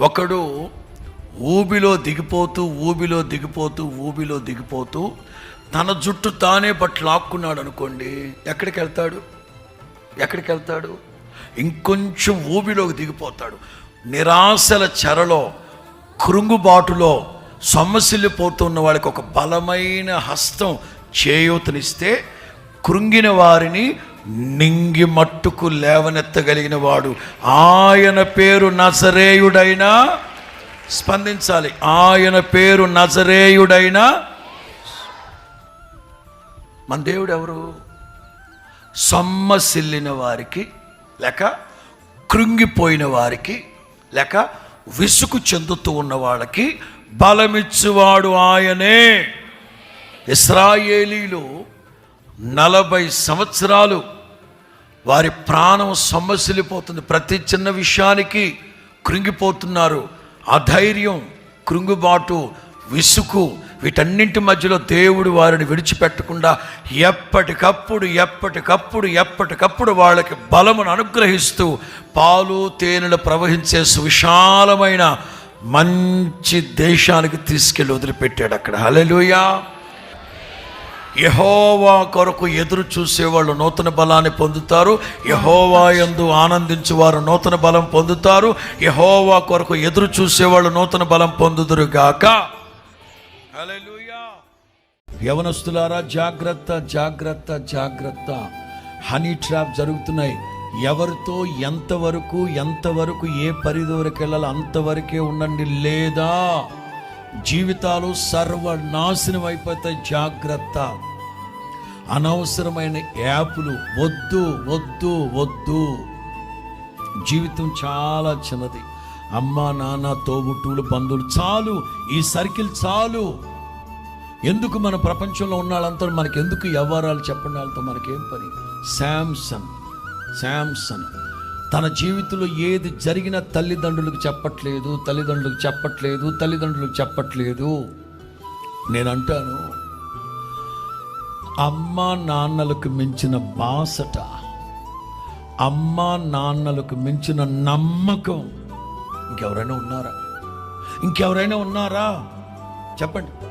ఒకడు ఊబిలో దిగిపోతూ ఊబిలో దిగిపోతూ ఊబిలో దిగిపోతూ తన జుట్టు తానే పట్టు లాక్కున్నాడు అనుకోండి ఎక్కడికి వెళ్తాడు ఎక్కడికి వెళ్తాడు ఇంకొంచెం ఊబిలోకి దిగిపోతాడు. నిరాశల చెరలో కృంగుబాటులో సొమ్మసిల్లిపోతున్న వాళ్ళకి ఒక బలమైన హస్తం చేయూతనిస్తే కృంగిన వారిని నింగి మట్టుకు లేవనెత్తగలిగిన వాడు ఆయన పేరు నజరేయుడైనా స్పందించాలి. ఆయన పేరు నజరేయుడైనా మన దేవుడు ఎవరు సొమ్మసిల్లిన వారికి లేక కృంగిపోయిన వారికి లేక విసుగు చెందుతూ ఉన్న వాళ్ళకి బలమిచ్చువాడు ఆయనే. ఇస్రాయేలీలు నలభై సంవత్సరాలు వారి ప్రాణం సమస్యలిపోతుంది ప్రతి చిన్న విషయానికి కృంగిపోతున్నారు. అధైర్యం కృంగుబాటు విసుకు వీటన్నింటి మధ్యలో దేవుడు వారిని విడిచిపెట్టకుండా ఎప్పటికప్పుడు ఎప్పటికప్పుడు ఎప్పటికప్పుడు వాళ్ళకి బలమును అనుగ్రహిస్తూ పాలు తేనెలు ప్రవహించే సువిశాలమైన మంచి దేశానికి తీసుకెళ్ళి వదిలిపెట్టాడు అక్కడ. హలెలుయా యహోవా కొరకు ఎదురు చూసేవాళ్ళు నూతన బలాన్ని పొందుతారు. యహోవా ఆనందించు వారు నూతన బలం పొందుతారు. యహోవా కొరకు ఎదురు చూసేవాళ్ళు నూతన బలం పొందుదురు గాక. యవనస్తులారా జాగ్రత్త జాగ్రత్త జాగ్రత్త. హనీ ట్రాప్ జరుగుతున్నాయి. ఎవరితో ఎంతవరకు ఎంతవరకు ఏ పరిధి వరకు వెళ్ళాలి అంతవరకే ఉండండి. లేదా జీవితాలు సర్వనాశనం అయిపోతాయి. జాగ్రత్త. అనవసరమైన యాప్లు. వద్దు వద్దు వద్దు. జీవితం చాలా చిన్నది. అమ్మ నాన్న తోబుట్టువులు బంధువులు చాలు. ఈ సర్కిల్ చాలు. ఎందుకు మన ప్రపంచంలో ఉన్న వాళ్ళంతా మనకి ఎందుకు వ్యవహారాలు చెప్పండి? వాళ్ళతో మనకేం పని? Samson Samson. తన జీవితంలో ఏది జరిగినా తల్లిదండ్రులకు చెప్పట్లేదు తల్లిదండ్రులకు చెప్పట్లేదు తల్లిదండ్రులకు చెప్పట్లేదు. నేను అంటాను అమ్మ నాన్నలకు మించిన బాసట అమ్మ నాన్నలకు మించిన నమ్మకం. ఇంకెవరైనా ఉన్నారా? ఇంకెవరైనా ఉన్నారా? చెప్పండి.